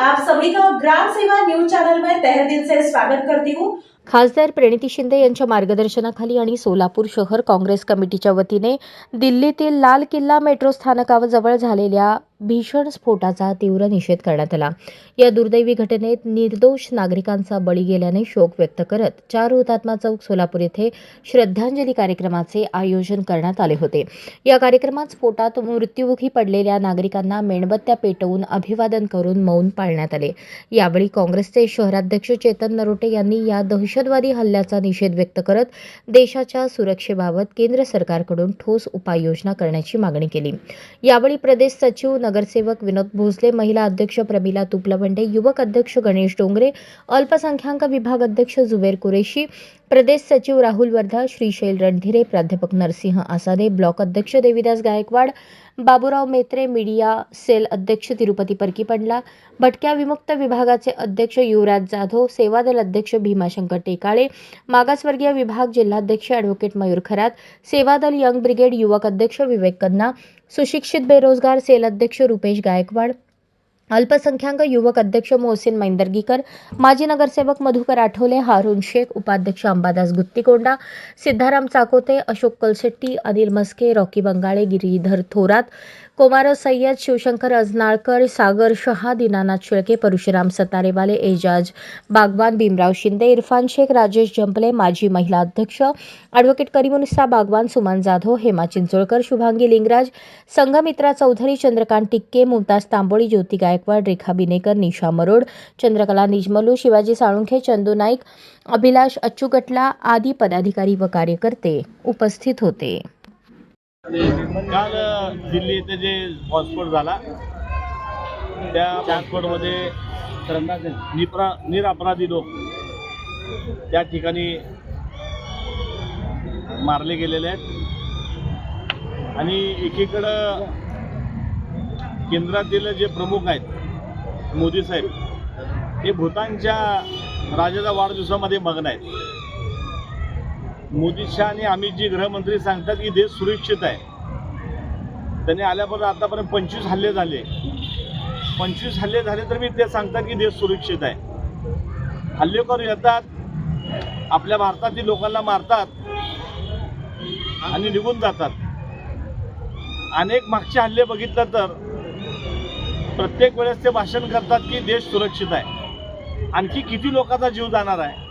आप सभी का ग्राम सेवा न्यूज चैनल में तहे दिल से स्वागत करती हूँ। खासदार प्रणिती शिंदे यांच्या मार्गदर्शनाखाली आणि सोलापूर शहर काँग्रेस कमिटीच्या वतीने दिल्लीतील लाल किल्ला मेट्रो स्थानकाजवळ झालेल्या भीषण स्फोटाचा तीव्र निषेध करण्यात आला. या दुर्दैवी घटनेत निर्दोष नागरिकांचा बळी गेल्याने शोक व्यक्त करत चार हुतात्मा चौक सोलापूर येथे श्रद्धांजली कार्यक्रमाचे आयोजन करण्यात आले होते. या कार्यक्रमात स्फोटात मृत्युमुखी पडलेल्या नागरिकांना मेणबत्त्या पेटवून अभिवादन करून मौन पाळण्यात आले. यावेळी काँग्रेसचे शहराध्यक्ष चेतन नरोटे यांनी या दहशतवादी हल्ल्याचा निषेध व्यक्त करत देशाच्या सुरक्षेबाबत केंद्र सरकारकडून ठोस उपाययोजना करण्याची मागणी केली. यावेळी प्रदेश सचिव नगरसेवक विनोद भोसले महिला अध्यक्ष प्रमिला तुपलवंडे युवक अध्यक्ष गणेश डोंगरे अल्पसंख्याक विभाग अध्यक्ष जुबेर कुरेशी प्रदेश सचिव राहुल वर्धा श्रीशैल रणधीरे प्राध्यापक नरसिंह आसादे ब्लॉक अध्यक्ष देविदास गायकवाड बाबूराव मेत्रे मीडिया सेल अध्यक्ष तिरुपती परकीपंडला भटक्या विमुक्त विभागाचे अध्यक्ष युवराज जाधव सेवादल अध्यक्ष भीमाशंकर टेकाळे मागासवर्गीय विभाग जिल्हाध्यक्ष advocate Mayur Kharat Sevadal young brigade युवक अध्यक्ष विवेक कन्ना सुशिक्षित बेरोजगार सेल अध्यक्ष रुपेश गायकवाड अल्पसंख्याक युवक अध्यक्ष मोहसिन मैंदर्गीकर माजी नगरसेवक मधुकर आठवले हारून शेख उपाध्यक्ष अंबादास गुत्तीकोंडा सिद्धाराम चाकोते अशोक कलशेट्टी अनिल मस्के रॉकी बंगाळे गिरीधर थोरात कोमार सय्यद शिवशंकर अजनाळकर सागर शहा दीनानाथ शेळके परशुराम सतारेवाले एजाज बागवान भीमराव शिंदे इरफान शेख राजेश जंपले माजी महिला अध्यक्ष ॲडव्होकेट करीमुनिसा बागवान सुमन जाधव हेमा चिंचोळकर शुभांगी लिंगराज संघमित्रा चौधरी चंद्रकांत टिक्के मुमताज तांबोळी ज्योती गायकवाड रेखा बिनेकर निशा मरोड चंद्रकला निजमलू शिवाजी साळुंखे चंदू नाईक अभिलाष अच्चुगटला आदी पदाधिकारी व कार्यकर्ते उपस्थित होते. काल दिल्ली येथे जे बॉम्बस्फोट झाला त्या बॉम्बस्फोटमध्ये निप्रा निरपराधी लोक त्या ठिकाणी मारले गेलेले आहेत. आणि एकीकडं केंद्रातील जे प्रमुख आहेत मोदी साहेब हे भूतानच्या राजाच्या वाढदिवसामध्ये मग्न आहेत. मोदी शहा आणि अमितजी गृहमंत्री सांगतात की देश सुरक्षित आहे. त्यांनी आल्यापर्यंत आतापर्यंत पंचवीस हल्ले झाले. पंचवीस हल्ले झाले तर मी ते सांगतात की देश सुरक्षित आहे. हल्लेखोर येतात. आपल्या भारतातील लोकांना मारतात. आणि निघून जातात. अनेक मागचे हल्ले बघितलं तर प्रत्येक वेळेस ते भाषण करतात की देश सुरक्षित आहे. आणखी किती लोकांचा जीव जाणार आहे?